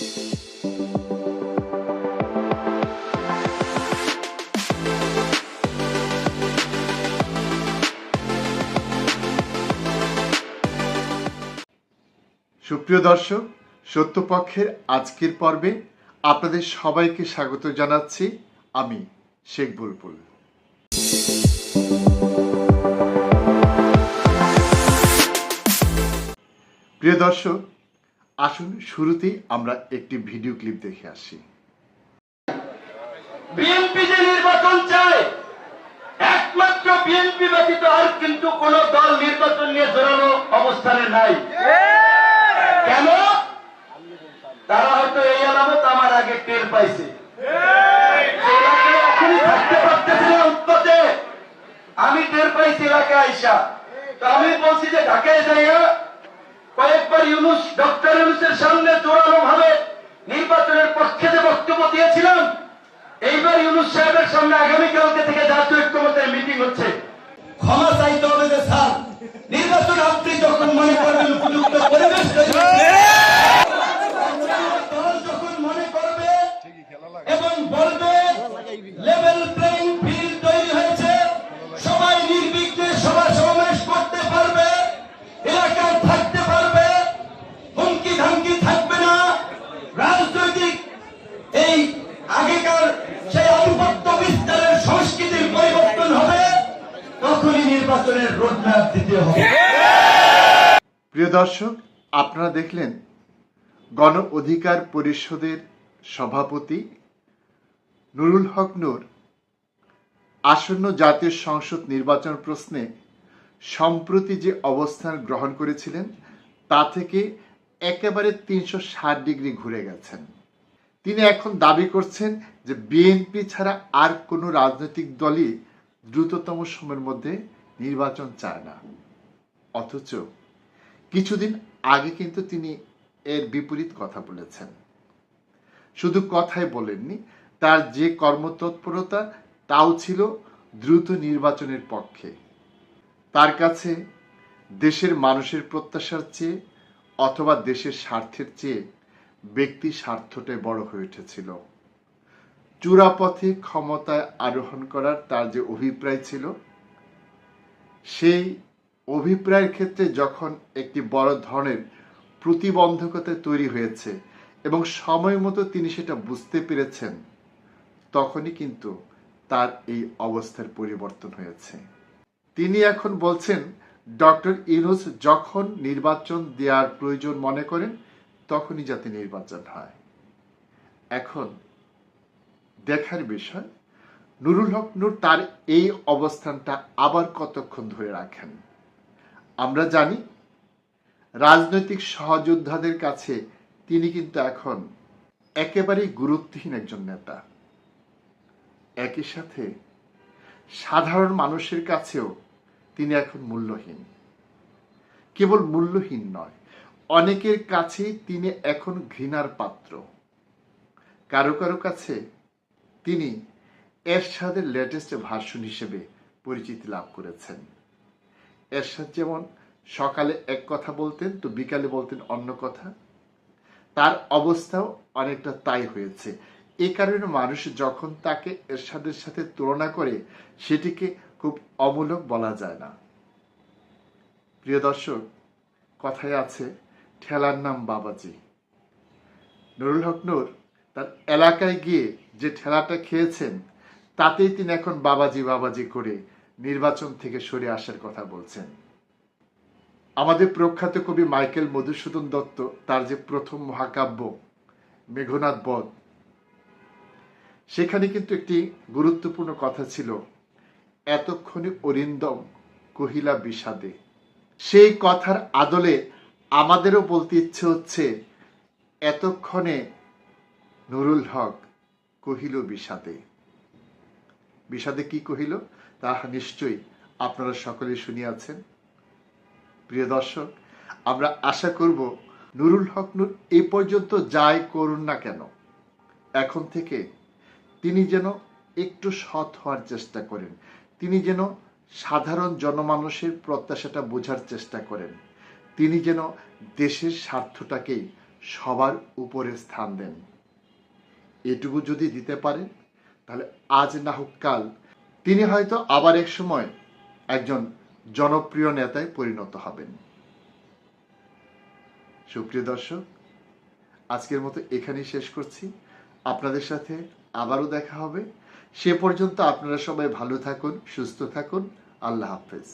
সুপ্রিয় দর্শক সত্যপক্ষের আজকের পর্বে আপনাদের সবাইকে স্বাগত জানাচ্ছি আমি শেখ বুলবুল। প্রিয় দর্শক আসুন, শুরুতেই আমরা একটি ভিডিও ক্লিপ দেখে আসি। বিএনপি যে নির্বাচন চায়, একমাত্র বিএনপি ব্যতীত আর কিন্তু কোন দল নির্বাচন নিয়ে জোরালো অবস্থানে নাই। কেন? তারা হয়তো এই আলামত আমার আগে টের পাইছে। এখনই থাকতে পারতেছে না আমি টের পাইছি এলাকায় আইসা। তো আমি বলছি যে ঢাকায় যাইয়া কয়েকবার ইউনুস, ডক্টর ইউনুসের সামনে জোরালো ভাবে নির্বাচনের পক্ষে যে বক্তব্য দিয়েছিলাম, এইবার ইউনুস সাহেবের সামনে আগামীকালকে থেকে জাতীয় ঐক্যমতের মিটিং হচ্ছে। ক্ষমা চাইতে হবে যে স্যার। নির্বাচন আপনি যখন মনে করবেন, উপযুক্ত পরিবেশ নির্বাচনের রোডম্যাপ দিতে হবে। প্রিয় দর্শক, আপনারা দেখলেন গণ অধিকার পরিষদের সভাপতি নুরুল হক নূর আসন্ন জাতীয় সংসদ নির্বাচন প্রশ্নে সম্প্রতি যে অবস্থান গ্রহণ করেছিলেন, তা থেকে একেবারে তিনশো ষাট ডিগ্রি ঘুরে গেছেন। তিনি এখন দাবি করছেন যে বিএনপি ছাড়া আর কোনো রাজনৈতিক দলই দ্রুততম সময়ের মধ্যে নির্বাচন চায় না। অথচ কিছুদিন আগে কিন্তু তিনি এর বিপরীত কথা বলেছেন। শুধু কথাই বলেননি, তার যে কর্মতৎপরতা তাও ছিল দ্রুত নির্বাচনের পক্ষে। তার কাছে দেশের মানুষের প্রত্যাশার চেয়ে অথবা দেশের স্বার্থের চেয়ে ব্যক্তি স্বার্থটাই বড় হয়ে উঠেছিল। চূড়াপথে ক্ষমতায় আরোহণ করার তার যে অভিপ্রায় ছিল সেই অভিপ্রায়ের ক্ষেত্রে যখন একটি বড় ধরনের প্রতিবন্ধকতা তৈরি হয়েছে এবং সময় মতো তিনি সেটা বুঝতে পেরেছেন, তখনই কিন্তু তার এই অবস্থার পরিবর্তন হয়েছে। তিনি এখন বলছেন, ডক্টর ইউনুস যখন নির্বাচন দেওয়ার প্রয়োজন মনে করেন, তখনই যাতে নির্বাচন হয়। এখন দেখার বিষয় নুরুল হক নূর তার এই অবস্থানটা আবার কতক্ষণ ধরে রাখেন? আমরা জানি রাজনৈতিক সহযোদ্ধাদের কাছে তিনি কিন্তু এখন একেবারেই গুরুত্বহীন একজন নেতা। একই সাথে সাধারণ মানুষের কাছেও তিনি এখন মূল্যহীন। কেবল মূল্যহীন নয়, অনেকের কাছেই তিনি এখন ঘৃণার পাত্র। কারও কারও কাছে তিনি এরশাদের লেটেস্ট ভার্সন হিসেবে পরিচিতি লাভ করেছেন। এরশাদ যেমন সকালে এক কথা বলতেন, তো বিকালে বলতেন অন্য কথা। তার অবস্থাও অনেকটা তাই হয়েছে। এ কারণে মানুষ যখন তাকে এরশাদের সাথে তুলনা করে, সেটিকে খুব অমূলক বলা যায় না। প্রিয় দর্শক, কথায় আছে, ঠেলার নাম বাবাজি। নুরুল হক নূর তার এলাকায় গিয়ে যে ঠেলাটা খেয়েছেন তাতেই তিনি এখন বাবাজি বাবাজি করে নির্বাচন থেকে সরে আসার কথা বলছেন। আমাদের প্রখ্যাত কবি মাইকেল মধুসূদন দত্ত, তার যে প্রথম মহাকাব্য মেঘনাথ বধ, সেখানে কিন্তু একটি গুরুত্বপূর্ণ কথা ছিল, এতক্ষণে অরিন্দম কহিলা বিষাদে। সেই কথার আদলে আমাদেরও বলতে ইচ্ছে হচ্ছে, এতক্ষণে নুরুল হক কহিল বিষাদে। বিষাদে কি কহিল? তাহা, নিশ্চয়ই আপনারা সকলে শুনিয়াছেন। প্রিয় দর্শক, আমরা আশা করব নুরুল হক নূর এ পর্যন্ত যাই করুন না কেন। এখন থেকে তিনি যেন একটু সৎ হওয়ার চেষ্টা করেন। তিনি যেন সাধারণ জনমানুষের প্রত্যাশাটা বোঝার চেষ্টা করেন। তিনি যেন দেশের স্বার্থটাকেই সবার উপরে স্থান দেন। এটুকু যদি দিতে পারেন তাহলে আজ না হোক কাল, তিনি হয়তো আবার এক সময় একজন জনপ্রিয় নেতায় পরিণত হবেন। সুপ্রিয় দর্শক, আজকের মতো এখানেই শেষ করছি। আপনাদের সাথে আবারও দেখা হবে। সে পর্যন্ত আপনারা সবাই ভালো থাকুন, সুস্থ থাকুন। আল্লাহ হাফেজ।